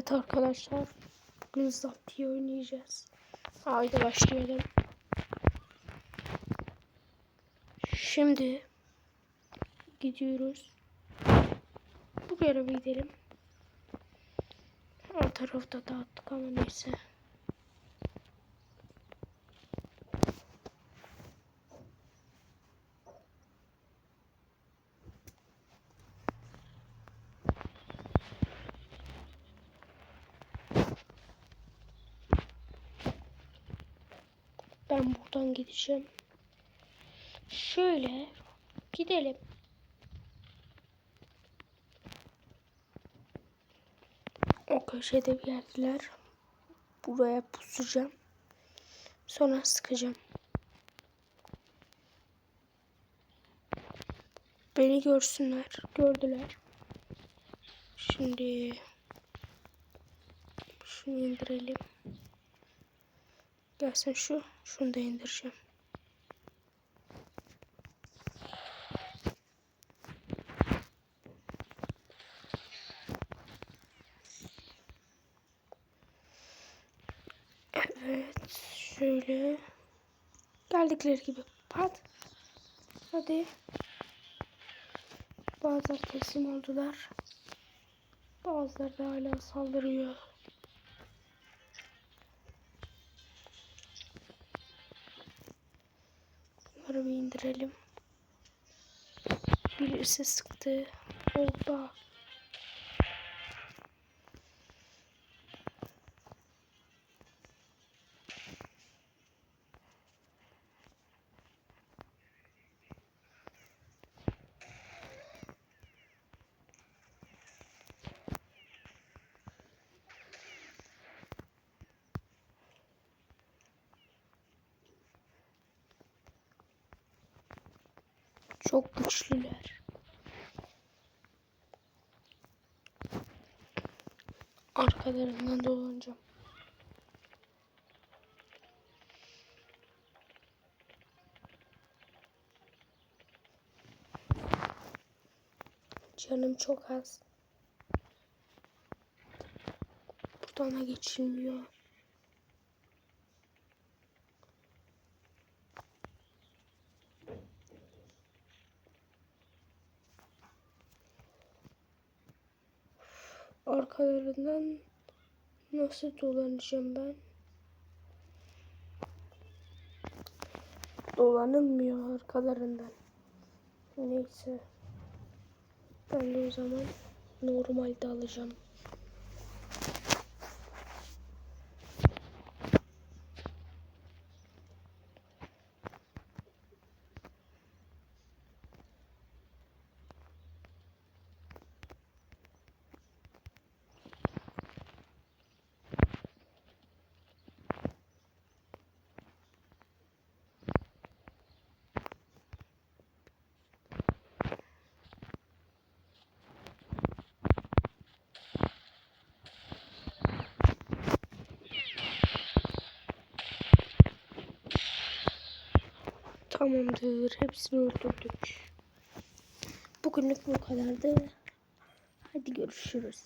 Evet arkadaşlar. Bugün Zapti'yi oynayacağız. Haydi başlayalım. Şimdi gidiyoruz. Bu görevi gidelim. Alt tarafta dağıttık ama neyse. Ben buradan gideceğim. Şöyle gidelim. O köşede bir yerdiler. Buraya pusacağım. Sonra sıkacağım. Beni görsünler. Gördüler. Şimdi şunu indirelim. Gelsin şu. Şunu da indireceğim. Evet. Şöyle. Geldikleri gibi. Pat. Hadi. Bazıları teslim oldular. Bazıları da hala saldırıyor. Bunları bir indirelim. Birisi sıktı. Hoppa. Çok güçlüler. Arkalarından dolanacağım. Canım çok az. Buradan da geçilmiyor. Arkalarından nasıl dolanacağım ben? Dolanılmıyor arkalarından. Neyse. Ben de o zaman normalde alacağım. Tamamdır. Hepsini öldürdük. Bugünlük bu kadardı. Hadi görüşürüz.